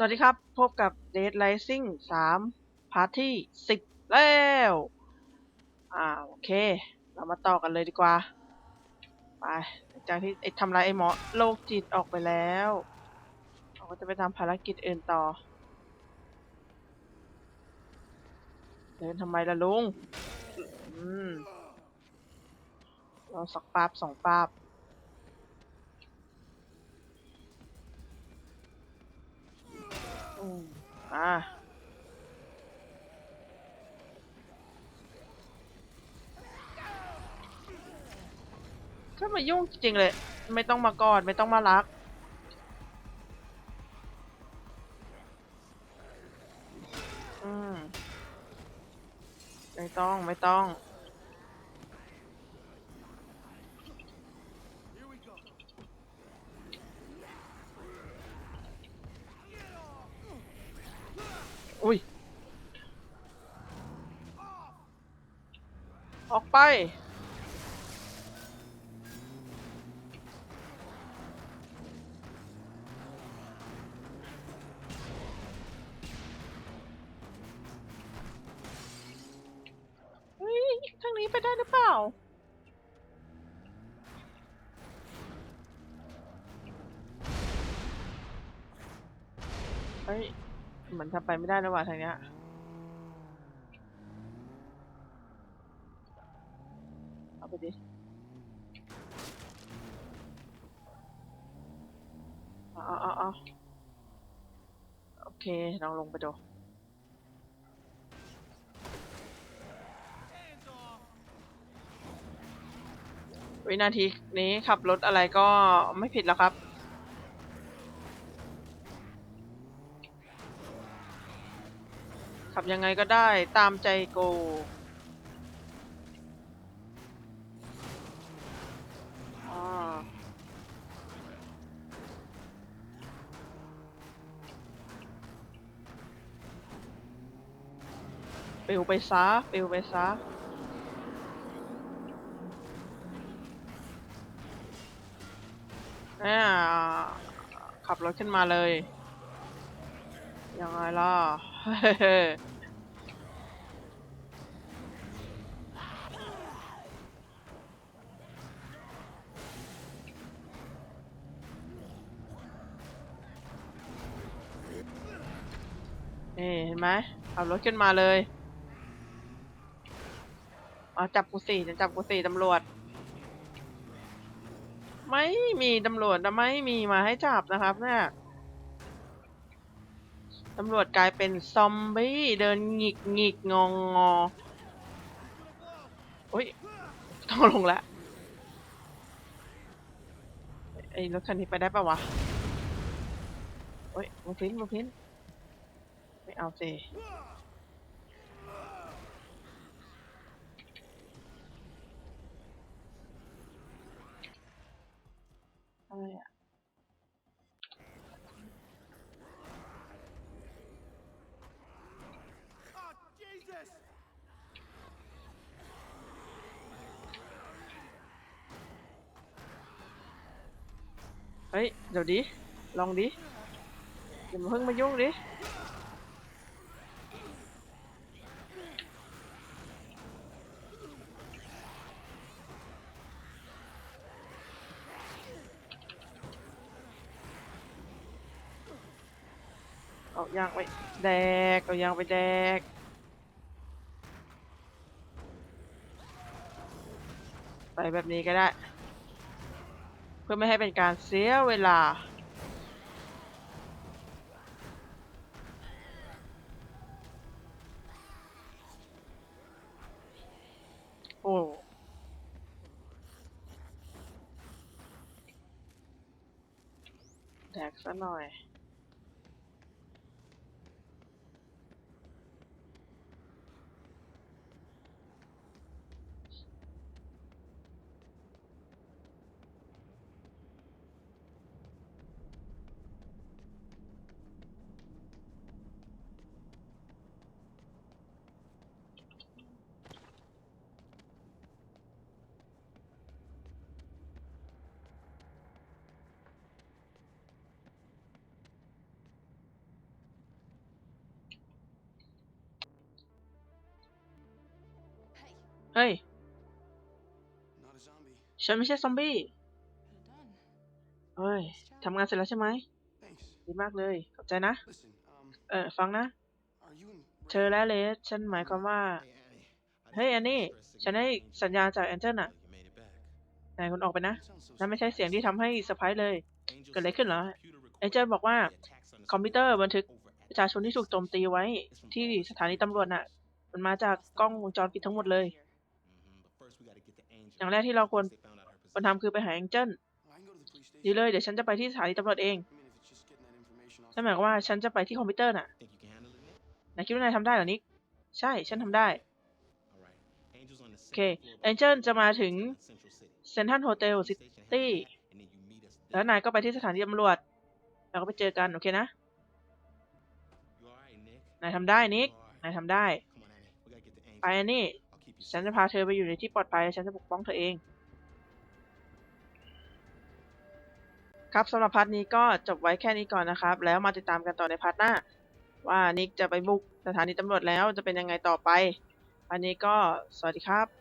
สวัสดีครับ พบกับ Dead Rising 3 พาร์ทที่ 10 แล้ว อ่า โอเค เรามาต่อกันเลยดีกว่า ไปจากที่ไอ้ทำลายไอ้หมอโรคจิตออกไปแล้ว เราก็จะไปทำภารกิจอื่นต่อ เดินทำไมล่ะลุง อืม เราสักปาบสองปาบ อ่าก็มายุ่งจริงเลย ไม่ต้องมากอดไม่ต้องมารัก อืม ไม่ต้องไม่ต้อง อุ้ย ออกไป เฮ้ย ทางนี้ไปได้หรือเปล่า เฮ้ย เหมือนทำไปไม่ได้แล้วว่ะทางเนี้ยเอาไปดิเอาเอาเอาเอโอเคลองลงไปดูวินาทีนี้ขับรถอะไรก็ไม่ผิดแล้วครับ ขับยังไงก็ได้ตามใจโกอ่าปิวไปซะปิวไปซะเนี่ยขับรถขึ้นมาเลย ยังไงล่ะ นี่เห็นไหมขับรถขึ้นมาเลยมาจับกูสี่จะจับกูสี่ตำรวจ ไม่มีตำรวจนะไม่มีมาให้จับนะครับเนี่ย ตำรวจกลายเป็นซอมบี้เดินหงิกหงิกงองงอโอ้ยต้องลงละไอ้รถคันนี้ไปได้ปะวะโอ้ยมาพิ้นมาพิ้นไม่เอาสิ เฮ้ย เดี๋ยวดิ ลองดิอย่ามาเพิ่งมายุ่งดิ เอายางไปแดก เอายางไปแดกไปแบบนี้ก็ได้ พื่อไม่ให้เป็นการเสียเวลา โอ้แดกซะหน่อย เฮ้ย Not a zombie. ฉันไม่ใช่ซอมบี้ Well done. เฮ้ย Nice job. ทำงานเสร็จแล้วใช่ไหม Thanks. ดีมากเลย ขอบใจนะ Listen, um, เออ ฟังนะ are you and เธอและเลส ฉันหมายความว่า เฮ้ย อันนี้ ฉันได้สัญญาณจากแองเจิลน่ะนายคนออกไปนะ sound so นั่นไม่ใช่เสียงที่ทำให้เซอร์ไพรส์เลย เกิดอะไรขึ้นเหรอเอเจนต์บอกว่า คอมพิวเตอร์บันทึกประชาชนที่ถูกโจมตีไว้ที่สถานีตำรวจน่ะ มันมาจากกล้องวงจรปิดทั้งหมดเลย อย่างแรกที่เราควรควรทำคือไปหาแองเจิล Well, I can go to the police station. ดีเลยเดี๋ยวฉันจะไปที่สถานีตำรวจเอง I mean, if it's just getting that information off. นั่นหมายความว่าฉันจะไปที่คอมพิวเตอร์น่ะนายคิดว่านายทำได้เหรอนิกใช่ฉันทำได้โอเคเอ็นเจนจะมาถึงเซนทันโฮเทลซิตี้แล้วนายก็ไปที่สถานีตำรวจแล้วก็ไปเจอกันโอเคนะ นายทำได้นิกนายทำได้ ไปอันนี้ ฉันจะพาเธอไปอยู่ในที่ปลอดภัย ฉันจะปกป้องเธอเอง ครับสำหรับพาร์ทนี้ก็จบไว้แค่นี้ก่อนนะครับ แล้วมาติดตามกันต่อในพาร์ทหน้า ว่านิกจะไปบุกสถานีตำรวจแล้วจะเป็นยังไงต่อไป อันนี้ก็สวัสดีครับ